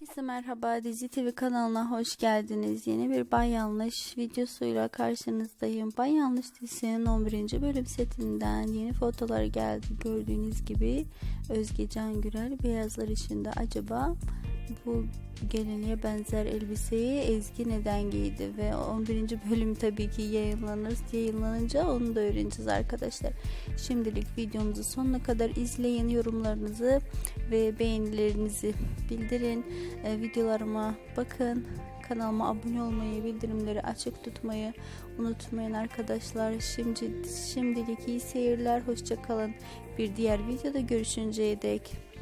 Herkese merhaba Dizi TV kanalına hoş geldiniz. Yeni bir Bay Yanlış videosuyla karşınızdayım. Bay Yanlış dizisinin 11. bölüm setinden yeni fotolar geldi. Gördüğünüz gibi Özge Can Gürel beyazlar içinde acaba bu geleneğe benzer elbiseyi Ezgi neden giydi ve 11. bölüm tabii ki yayınlanır. Yayınlanınca onu da öğreneceğiz arkadaşlar. Şimdilik videomuzu sonuna kadar izleyin. Yorumlarınızı ve beğenilerinizi bildirin. Ee, videolarıma bakın. Kanalıma abone olmayı, bildirimleri açık tutmayı unutmayın arkadaşlar. Şimdi şimdilik iyi seyirler. Hoşça kalın. Bir diğer videoda görüşünceye dek.